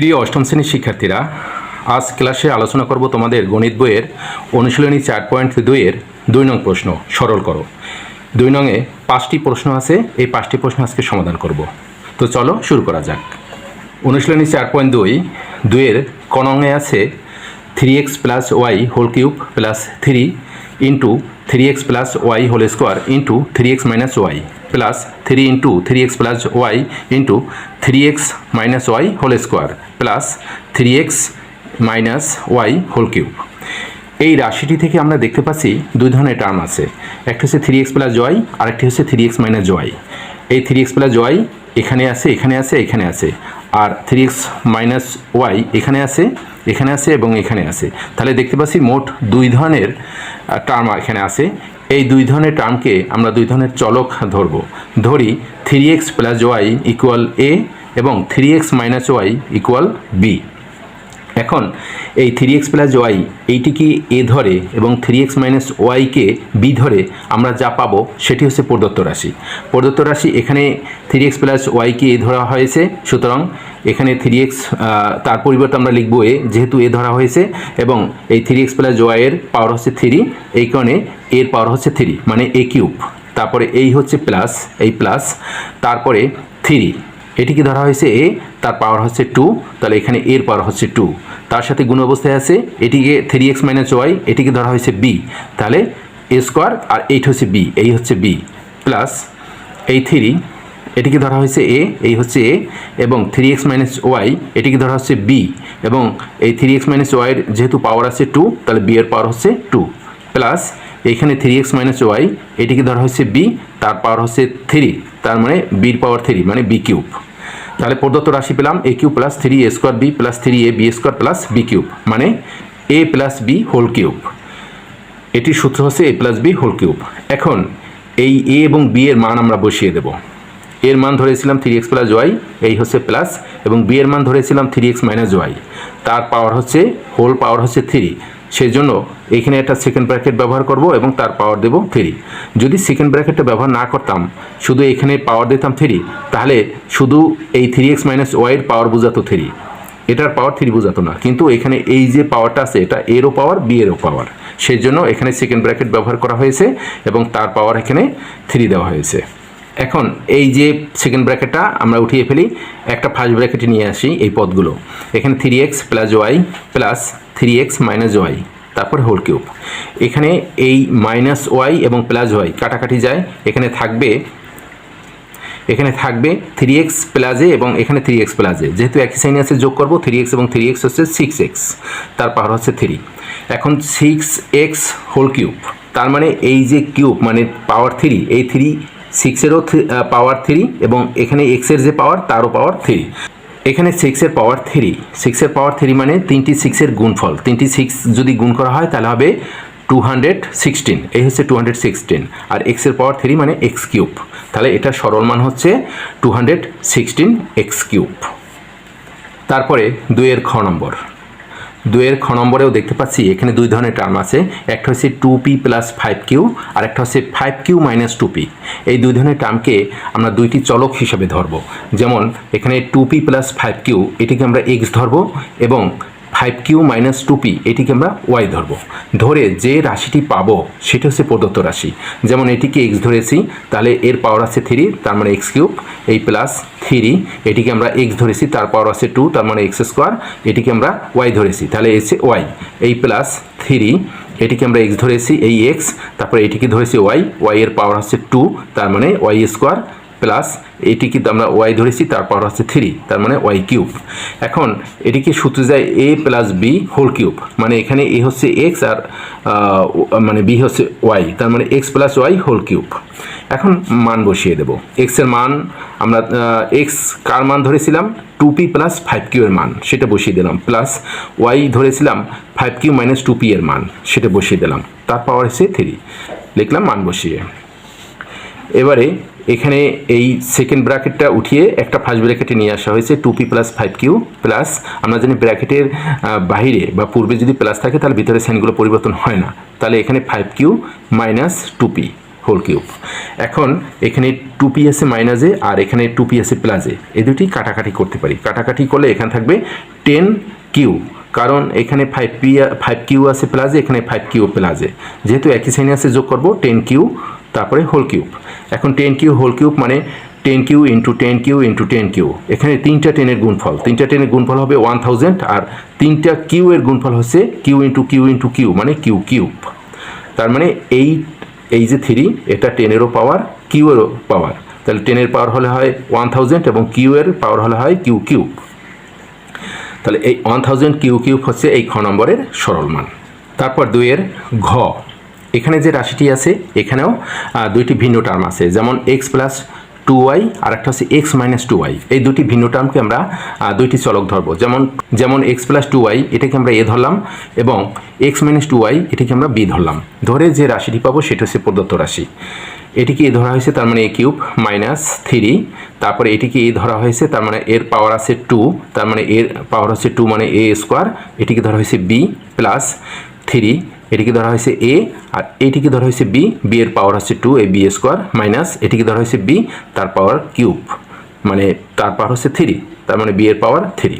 প্রিয় অষ্টম শ্রেণির শিক্ষার্থীরা, আজ ক্লাসে আলোচনা করব তোমাদের গণিত বইয়ের অনুশীলনী চার পয়েন্ট দুইয়ের দুই নং প্রশ্ন। সরল করো। দুই নংয়ে পাঁচটি প্রশ্ন আছে, এই পাঁচটি প্রশ্ন আজকে সমাধান করব। তো চলো শুরু করা যাক। অনুশীলনী চার পয়েন্ট দুই, দুইয়ের কনংয়ে আছে three x plus y whole cube plus three into three x plus y whole square into three x minus y plus three into three x plus y into three x minus y whole square plus three x minus y whole cube এই রাশিটি থেকে আমরা দেখতে পাচ্ছি দুই ধরনের term আছে। একটা হচ্ছে থ্রি এক্স প্লাস ওয়াই আরেকটি হচ্ছে থ্রি এক্স মাইনাস ওয়াই এই থ্রি এক্স প্লাস ওয়াই এখানে আছে এখানে আছে এখানে আছে। আর থ্রি এক্স মাইনাস ওয়াই এখানে আছে এখানে আছে এবং এখানে আছে। তাহলে দেখতে পাচ্ছি মোট দুই ধরনের টার্ম এখানে আছে। এই দুই ধরনের টার্মকে আমরা দুই ধরনের চলক ধরব। ধরি three x plus y equal A এবং three x minus y equal B এখন এই থ্রি এক্স প্লাস ওয়াই এইটিকে এ ধরে এবং থ্রি এক্স মাইনাস ওয়াইকে বি ধরে আমরা যা পাবো সেটি হচ্ছে প্রদত্ত রাশি। প্রদত্ত রাশি এখানে থ্রি এক্স প্লাস ওয়াইকে এ ধরা হয়েছে। সুতরাং এখানে থ্রি এক্স তার পরিবর্তে আমরা লিখব এ, যেহেতু এ ধরা হয়েছে এবং এই থ্রি এক্স প্লাস ওয়াইয়ের পাওয়ার হচ্ছে থ্রি এই কারণে এর পাওয়ার হচ্ছে থ্রি মানে এ কিউব তারপরে এই হচ্ছে প্লাস এই প্লাস তারপরে থ্রি এটিকে ধরা হয়েছে? এ, তার পাওয়ার হচ্ছে টু তাহলে এখানে এর পাওয়ার হচ্ছে টু তার সাথে গুণ অবস্থায় আছে, এটিকে থ্রি এক্স মাইনাস ওয়াই এটিকে ধরা হয়েছে বি তাহলে এ স্কোয়ার আর এইট হচ্ছে বি এই হচ্ছে বি প্লাস এই থ্রি এটিকে ধরা হয়েছে এ এই হচ্ছে এ এবং থ্রি এক্স মাইনাস ওয়াই এটিকে ধরা হচ্ছে বি এবং এই থ্রি এক্স মাইনাস ওয়াইয়ের যেহেতু পাওয়ার আছে টু তাহলে বি এর পাওয়ার হচ্ছে টু প্লাস এখানে থ্রি এক্স মাইনাস ওয়াই এটিকে ধরা হচ্ছে বি তার পাওয়ার হচ্ছে থ্রি তার মানে বির পাওয়ার থ্রি মানে বি কিউব তাহলে প্রদত্ত রাশি পেলাম a cube plus three a square b plus three a b square plus b cube মানে a plus b whole cube এটির সূত্র হচ্ছে a plus b whole cube এখন এই এ এবং বি এর মান আমরা বসিয়ে দেব। এর মান ধরেছিলাম থ্রি এক্স প্লাস ওয়াই এই হচ্ছে প্লাস এবং বি এর মান ধরেছিলাম থ্রি এক্স মাইনাস ওয়াই তার পাওয়ার হচ্ছে হোল পাওয়ার হচ্ছে থ্রি সেই জন্য এখানে একটা সেকেন্ড ব্র্যাকেট ব্যবহার করব এবং তার পাওয়ার দেব থ্রি যদি সেকেন্ড ব্র্যাকেটটা ব্যবহার না করতাম, শুধু এখানে পাওয়ার দিতাম থ্রি তাহলে শুধু এই থ্রি এক্স মাইনাস ওয়াইয়ের পাওয়ার বোঝাতো থ্রি এটার পাওয়ার থ্রি বোঝাতো না, কিন্তু এখানে এই যে পাওয়ারটা আছে, এটা এরও পাওয়ার বি এরও পাওয়ার সেই জন্য এখানে সেকেন্ড ব্র্যাকেট ব্যবহার করা হয়েছে এবং তার পাওয়ার এখানে থ্রি দেওয়া হয়েছে। এখন এই যে সেকেন্ড ব্র্যাকেটটা আমরা উঠিয়ে ফেলি, একটা ফার্স্ট ব্র্যাকেটে নিয়ে আসি এই পদগুলো। এখানে three x plus y plus three x minus y তারপর হোল কিউব এখানে এই মাইনাস ওয়াই এবং প্লাস ওয়াই কাটাকাটি যায়, এখানে থাকবে এখানে থাকবে থ্রি এক্স প্লাস এ এবং এখানে থ্রি এক্স প্লাস এ যেহেতু একই সাইনে আছে, যোগ করব থ্রি এক্স এবং থ্রি এক্স হচ্ছে সিক্স এক্স তার পাওয়ার হচ্ছে থ্রি এখন সিক্স এক্স হোল কিউব তার মানে এই যে কিউব মানে পাওয়ার থ্রি এই থ্রি সিক্সেরও পাওয়ার থ্রি এবং এখানে এক্সের যে পাওয়ার তারও পাওয়ার থ্রি এখানে সিক্সের পাওয়ার থ্রি সিক্সের পাওয়ার থ্রি মানে তিনটি সিক্সের গুণফল। তিনটি সিক্স যদি গুণ করা হয়, তাহলে হবে টু হান্ড্রেড সিক্সটিন এই হচ্ছে টু হান্ড্রেড সিক্সটিন আর এক্সের পাওয়ার থ্রি মানে এক্স কিউব তাহলে এটা সরল মান হচ্ছে two hundred sixteen x cube তারপরে দুইয়ের খ নম্বর। দুইয়ের খ নম্বরেও দেখতে পাচ্ছি, এখানে দুই ধরনের টার্ম আছে। একটা হচ্ছে two p plus five q আর একটা হচ্ছে five q minus two p এই দুই ধরনের টার্মকে আমরা দুইটি চলক হিসাবে ধরব। যেমন, এখানে two p plus five q এটিকে আমরা এক্স ধরব এবং five q minus two p এটিকে আমরা ওয়াই ধরবো। ধরে যে রাশিটি পাবো, সেটা হচ্ছে প্রদত্ত রাশি। যেমন এটিকে এক্স ধরেছি, তাহলে এর পাওয়ার আছে থ্রি তার মানে এক্স কিউব এই প্লাস থ্রি এটিকে আমরা এক্স ধরেছি, তার পাওয়ার আছে টু তার মানে এক্স স্কোয়ার এটিকে আমরা ওয়াই ধরেছি, তাহলে এসে ওয়াই এই প্লাস থ্রি এটিকে আমরা এক্স ধরেছি, এই এক্স তারপরে এটিকে ধরেছি ওয়াই ওয়াই এর পাওয়ার হচ্ছে টু তার মানে ওয়াই স্কোয়ার প্লাস এটি কিন্তু আমরা ওয়াই ধরেছি তার পাওয়ার হচ্ছে থ্রি তার মানে ওয়াই কিউব এখন এটিকে সূত্রে যায় a plus b whole cube মানে এখানে এ হচ্ছে এক্স আর মানে বি হচ্ছে ওয়াই তার মানে x plus y whole cube এখন মান বসিয়ে দেব। এক্সের মান, আমরা এক্স কার মান ধরেছিলাম? Two p plus five q এর মান, সেটা বসিয়ে দিলাম। প্লাস ওয়াই ধরেছিলাম five q minus two p এর মান, সেটা বসিয়ে দিলাম। তার পাওয়ার হচ্ছে থ্রি লিখলাম মান বসিয়ে। এবারে এখানে এই সেকেন্ড ব্র্যাকেটটা উঠিয়ে একটা ফার্স্ট ব্র্যাকেটে নিয়ে আসা হয়েছে two p plus five q plus আমরা জানি ব্র্যাকেটের বাইরে বা পূর্বে যদি প্লাস থাকে, তাহলে ভিতরে সাইনগুলো পরিবর্তন হয় না। তাহলে এখানে five q minus two p whole cube এখন এখানে টু পি আছে মাইনাসে আর এখানে টু পি আছে প্লাস এই দুটি কাটাকাটি করতে পারি। কাটাকাটি করলে এখানে থাকবে টেন কিউ কারণ এখানে ফাইভ পি ফাইভ কিউ আছে প্লাসে এখানে ফাইভ কিউ প্লাসে যেহেতু একই শ্রেণি আছে, যোগ করব টেন কিউ তারপরে হোল কিউব এখন টেন কিউ হোল কিউব মানে ten q into ten q into ten q এখানে তিনটা টেনের গুণফল। তিনটা টেনের গুণফল হবে ওয়ান থাউজেন্ড আর তিনটা কিউ এর গুণফল হচ্ছে q into q into q মানে কিউ কিউব তার মানে এই এই যে থ্রি এটা টেনেরও পাওয়ার কিউ এরও পাওয়ার তাহলে টেনের পাওয়ার হলে হয় ওয়ান থাউজেন্ড এবং কিউ এর পাওয়ার হলে হয় কিউ কিউব তাহলে এই ওয়ান থাউজেন্ড কিউ কিউব হচ্ছে এই খ নম্বরের সরল মান তারপর দুইয়ের ঘ। এখানে যে রাশিটি আছে, এখানেও দুইটি ভিন্ন টার্ম আছে। যেমন এক্স প্লাস টু ওয়াই আর একটা হচ্ছে এক্স মাইনাস টু ওয়াই এই দুটি ভিন্ন টার্মকে আমরা দুইটি চলক ধরবো। যেমন যেমন এক্স প্লাস টু ওয়াই এটাকে আমরা এ ধরলাম এবং এক্স মাইনাস টু ওয়াই এটাকে আমরা বি ধরলাম। ধরে যে রাশিটি পাবো, সেটা হচ্ছে প্রদত্ত রাশি। এটিকে এ ধরা হয়েছে তার মানে এ কিউব মাইনাস থ্রি তারপরে এটিকে এ ধরা হয়েছে তার মানে এর পাওয়ার আছে টু তার মানে এর পাওয়ার হচ্ছে টু মানে এ স্কোয়ার এটিকে ধরা হয়েছে বি প্লাস থ্রি এটিকে ধরা হয়েছে এ আর এটিকে ধরা হয়েছে বি বি এর পাওয়ার হচ্ছে two a b square minus এটিকে ধরা হয়েছে বি তার পাওয়ার কিউব মানে তার পাওয়ার হচ্ছে থ্রি তার মানে বি এর পাওয়ার থ্রি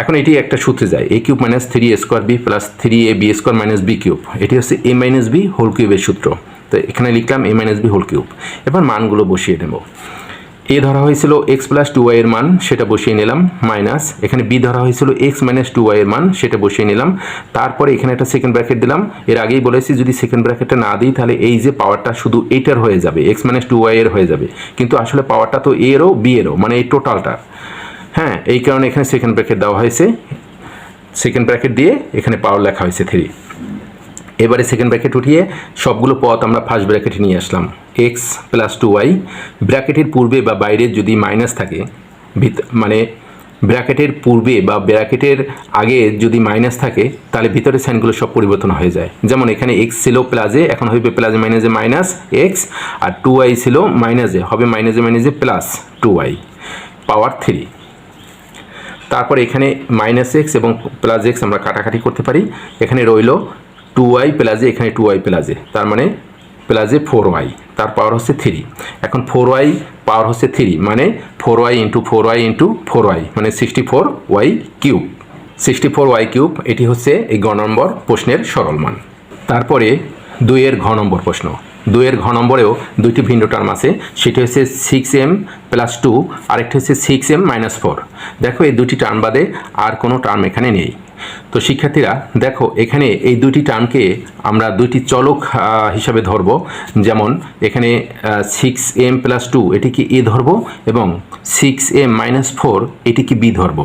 এখন এটি একটা সূত্রে যায় a cube minus three a square b plus three a b square minus b cube এটি হচ্ছে এ মাইনাস বি হোল কিউবের সূত্র। তো এখানে লিখলাম a minus b whole cube এবার মানগুলো বসিয়ে নেব। এ ধরা হয়েছিল এক্স প্লাস টু ওয়াই এর মান, সেটা বসিয়ে নিলাম মাইনাস এখানে বি ধরা হয়েছিল এক্স মাইনাস টু ওয়াই এর মান, সেটা বসিয়ে নিলাম, তারপরে এখানে একটা সেকেন্ড ব্র্যাকেট দিলাম, এর আগেই বলেছি যদি সেকেন্ড ব্র্যাকেটটা না দিই, তাহলে এই যে পাওয়ারটা শুধু এইটার হয়ে যাবে এক্স মাইনাস টু ওয়াই এর হয়ে যাবে, কিন্তু আসলে পাওয়ারটা তো এরও বি এরও মানে এই টোটালটা হ্যাঁ এই কারণে এখানে সেকেন্ড ব্র্যাকেট দেওয়া হয়েছে সেকেন্ড ব্র্যাকেট দিয়ে এখানে পাওয়ার লেখা হয়েছে থ্রি এবারে সেকেন্ড ব্র্যাকেট উঠিয়ে সবগুলো পথ আমরা ফার্স্ট ব্র্যাকেটে নিয়ে আসলাম। এক্স প্লাস টু ওয়াই ব্র্যাকেটের পূর্বে বা বাইরে যদি মাইনাস থাকে মানে ব্র্যাকেটের পূর্বে বা ব্র্যাকেটের আগে যদি মাইনাস থাকে, তাহলে ভিতরের সাইনগুলো সব পরিবর্তন হয়ে যায়। যেমন এখানে এক্স ছিল প্লাসে এখন হবে প্লাসে মাইনাসে মাইনাস এক্স আর টু ওয়াই ছিল মাইনাসে হবে মাইনাসে মাইনাসে plus two y power three তারপর এখানে মাইনাস এক্স এবং প্লাস এক্স আমরা কাটাকাটি করতে পারি। এখানে রইল টু ওয়াই প্লাসে এখানে টু ওয়াই প্লাসে তার মানে প্লাসে ফোর ওয়াই তার পাওয়ার হচ্ছে থ্রি এখন ফোর ওয়াই পাওয়ার হচ্ছে থ্রি মানে four y into four y into four y মানে sixty four y cube sixty four y cube এটি হচ্ছে এই গ নম্বর প্রশ্নের সরল মান। তারপরে দুইয়ের ঘ নম্বর প্রশ্ন। দুইয়ের ঘ নম্বরেও দুইটি ভিন্ন টার্ম আছে, সেটি হচ্ছে সিক্স এম প্লাস টু আরেকটি হচ্ছে সিক্স এম মাইনাস ফোর দেখো এই দুটি টার্ম বাদে আর কোনো টার্ম এখানে নেই। তো শিক্ষার্থীরা, দেখো, এখানে এই দুটি টার্মকে আমরা দুইটি চলক হিসাবে ধরব। যেমন, এখানে সিক্স এম প্লাস টু এটি কি এ ধরব? এবং সিক্স এম মাইনাস ফোর এটি কি বি ধরব?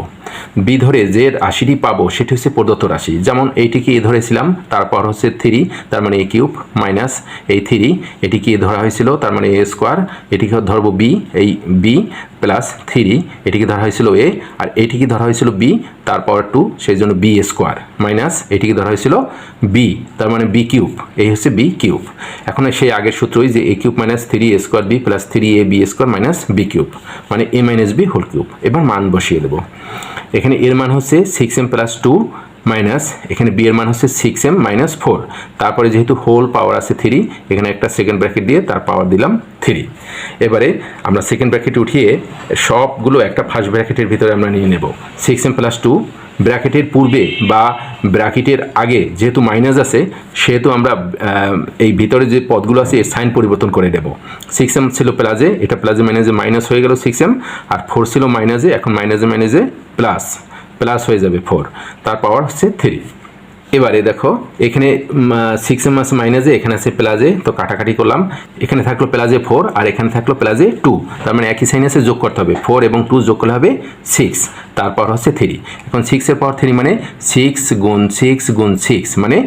বি ধরে যে রাশিটি পাবো, সেটি হচ্ছে প্রদত্ত রাশি। যেমন এইটিকে এ ধরেছিলাম, তারপর হচ্ছে থ্রি, তার মানে এ কিউব মাইনাস এই থ্রি এটিকে এ ধরা হয়েছিল, তার মানে এ স্কোয়ার এটিকে ধরবো বি, এই বি প্লাস থ্রি এটিকে ধরা হয়েছিল এ, আর এটিকে ধরা হয়েছিল বি, তারপর টু, সেই জন্য বি স্কোয়ার মাইনাস এটিকে ধরা হয়েছিল বি, তার মানে বি কিউব, এই হচ্ছে বি কিউব। এখন সেই আগের সূত্রই যে a cube minus three a square b plus three a b square minus b cube মানে a minus b whole cube. এবার মান বসিয়ে দেবো। এখানে এর মান হচ্ছে six m plus two minus, এখানে বি এর মান হচ্ছে সিক্স এম মাইনাস ফোর তারপরে যেহেতু হোল পাওয়ার আছে থ্রি এখানে একটা সেকেন্ড ব্র্যাকেট দিয়ে তার পাওয়ার দিলাম থ্রি এবারে আমরা সেকেন্ড ব্র্যাকেট উঠিয়ে সবগুলো একটা ফার্স্ট ব্র্যাকেটের ভিতরে আমরা নিয়ে নেব। সিক্স এম প্লাস টু ব্র্যাকেটের পূর্বে বা ব্র্যাকেটের আগে যেহেতু মাইনাস আছে, সেহেতু আমরা এই ভিতরে যে পদগুলো আছে, এর সাইন পরিবর্তন করে দেব সিক্স এম ছিল প্লাসে এটা প্লাসে মাইনাসে মাইনাস হয়ে গেল সিক্স এম আর ফোর ছিল মাইনাসে এখন মাইনাসে মাইনাসে প্লাস প্লাস হয়ে যাবে ফোর তার পাওয়ার হচ্ছে থ্রি এবারে দেখো, এখানে সিক্স এম আছে মাইনাসে এখানে আছে প্লাজে তো কাটাকাটি করলাম। এখানে থাকল প্লাজে ফোর আর এখানে থাকল প্লাজে টু তার মানে একই সাইনাসে যোগ করতে হবে। ফোর এবং টু যোগ করলে হবে সিক্স তারপর হচ্ছে থ্রি এখন সিক্সের পাওয়ার থ্রি মানে সিক্স গুণ সিক্স গুণ সিক্স মানে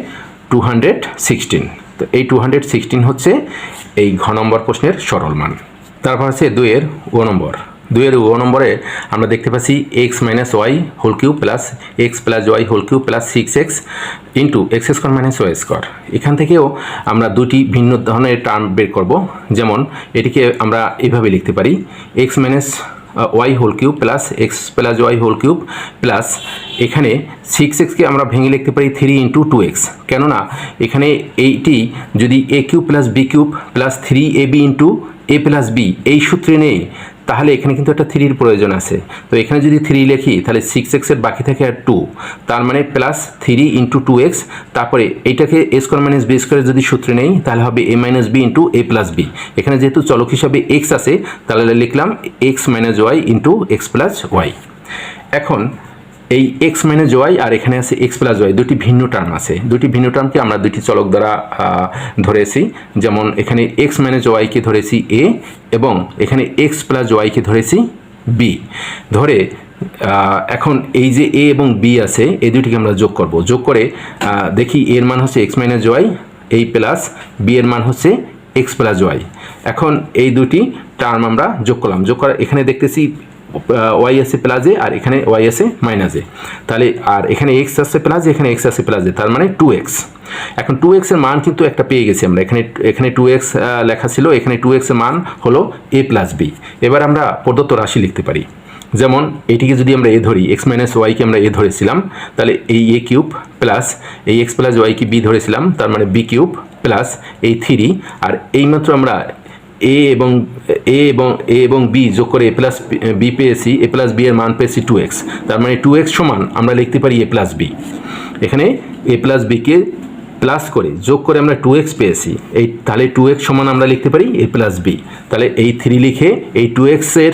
টু হান্ড্রেড সিক্সটিন তো এই টু হান্ড্রেড সিক্সটিন হচ্ছে এই ঘ নম্বর প্রশ্নের সরল মান। তারপর হচ্ছে দুইয়ের ও নম্বর। দুইয়ের ও নম্বরে আমরা দেখতে পাচ্ছি x minus y whole cube plus x plus y whole cube plus six x into x square minus y square এখান থেকেও আমরা দুটি ভিন্ন ধরনের টার্ম বের করব। যেমন এটিকে আমরা এভাবে লিখতে পারি x minus y whole cube plus x plus y whole cube plus এখানে সিক্স এক্সকে আমরা ভেঙে লিখতে পারি থ্রি ইন্টু টু এক্স কেননা এখানে এইটি যদি a cube plus b cube plus three a b into a plus b এই সূত্রে নেই। তাহলে এখানে কিন্তু একটা থ্রির প্রয়োজন আছে। তো এখানে যদি থ্রি লিখি, তাহলে সিক্স এক্সের বাকি থাকে আর টু তার মানে plus three into two x তারপরে এইটাকে এ স্কোয়ার মাইনাস বি স্কোয়ারের যদি সূত্রে নেই, তাহলে হবে a minus b into a plus b এখানে যেহেতু চলক হিসাবে এক্স আছে, তাহলে লিখলাম x minus y into x plus y এখন এই এক্স মাইনাস ওয়াই আর এখানে আছে এক্স প্লাস ওয়াই দুটি ভিন্ন টার্ম আছে। দুটি ভিন্ন টার্মকে আমরা দুটি চলক দ্বারা ধরেছি। যেমন এখানে এক্স মাইনাস ওয়াইকে ধরেছি এ এবং এখানে এক্স প্লাস ওয়াইকে ধরেছি বি ধরে এখন এই যে এ এবং বি আছে, এই দুটিকে আমরা যোগ করব। যোগ করে দেখি এর মান হচ্ছে এক্স মাইনাস ওয়াই এই প্লাস বি এর মান হচ্ছে এক্স প্লাস ওয়াই এখন এই দুটি টার্ম আমরা যোগ করলাম। যোগ করা এখানে দেখতেছি ওয়াই আছে প্লাসে আর এখানে ওয়াই আছে মাইনাসে তাহলে আর এখানে এক্স আছে প্লাসে এখানে এক্স আছে প্লাসে তার মানে টু এক্স এখন টু এক্সের মান কিন্তু একটা পেয়ে গেছি আমরা। এখানে এখানে টু এক্স লেখা ছিল, এখানে টু এক্সের মান হলো এ প্লাস বি এবার আমরা প্রদত্ত রাশি লিখতে পারি। যেমন এটিকে যদি আমরা এ ধরি এক্স মাইনাস ওয়াইকে আমরা এ ধরেছিলাম, তাহলে এই এ কিউব প্লাস এই এক্স প্লাস ওয়াইকে বি ধরেছিলাম, তার মানে বি কিউব প্লাস এই থ্রি আর এইমাত্র আমরা এ এবং এ এবং এ এবং বি যোগ করে এ প্লাস বি পেয়েছি এ প্লাস বি এর মান পেয়েছি টু এক্স তার মানে টু এক্স সমান, আমরা লিখতে পারি এ প্লাস বি এখানে এ প্লাস বিকে প্লাস করে যোগ করে আমরা টু এক্স পেয়েছি। এই তাহলে টু এক্স সমান আমরা লিখতে পারি এ প্লাস বি তাহলে এই থ্রি লিখে এই টু এক্সের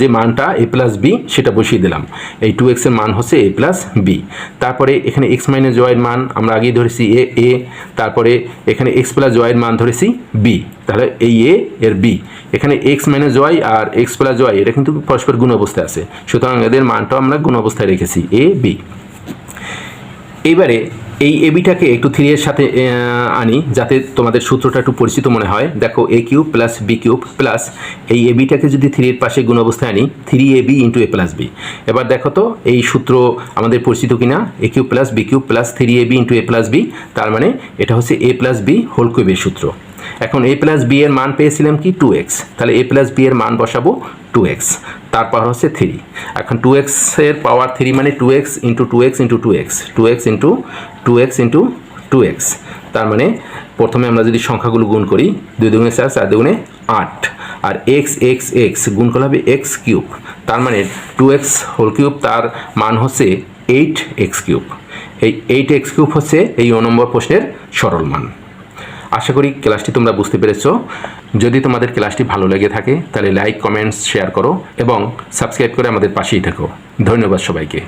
যে মানটা এ প্লাস বি সেটা বসিয়ে দিলাম। এই টু এক্সের মান হচ্ছে এ প্লাস বি তারপরে এখানে এক্স মাইনাস ওয়াইয়ের মান আমরা আগেই ধরেছি এ এ তারপরে এখানে এক্স প্লাস ওয়াইয়ের মান ধরেছি বি তাহলে এই এ এর বি এখানে এক্স মাইনাস ওয়াই আর এক্স প্লাস ওয়াই এটা কিন্তু পরস্পর গুণ অবস্থায় আছে। সুতরাং এদের মানটাও আমরা গুণ অবস্থায় রেখেছি এ বি এইবারে এই এবিটাকে একটু থ্রি এর সাথে আনি, যাতে তোমাদের সূত্রটা একটু পরিচিত মনে হয়। দেখো a cube plus b cube plus এই এবিটাকে যদি থ্রি এর পাশে গুণ অবস্থায় আনি three a b into a plus b এবার দেখো তো, এই সূত্র আমাদের পরিচিত কিনা? A cube plus b cube plus three a b into a plus b তার মানে এটা হচ্ছে এ প্লাস বি হোল কিউবের সূত্র। এখন এ প্লাস বি এর মান পেয়েছিলাম কি? টু এক্স তাহলে এ প্লাস বি এর মান বসাবো টু এক্স তারপর হচ্ছে থ্রি এখন টু এক্সের পাওয়ার থ্রি মানে two x into two x into two x two x into two x into two x তার মানে প্রথমে আমরা যদি সংখ্যাগুলো গুণ করি, দুই দুগুণে চার চার দুগুণে আট। আর এক্স এক্স এক্স গুণ করলে হবে এক্স কিউব তার মানে টু এক্স হোল কিউব তার মান হচ্ছে এইট এক্স কিউব এই এইট এক্স কিউব হচ্ছে এই অনম্বর নম্বর প্রশ্নের সরল মান। আশা করি ক্লাসটি তোমরা বুঝতে পেরেছ। যদি তোমাদের ক্লাসটি ভালো লেগে থাকে, তাহলে লাইক কমেন্টস শেয়ার করো এবং সাবস্ক্রাইব করে আমাদের পাশেই থাকো। ধন্যবাদ সবাইকে।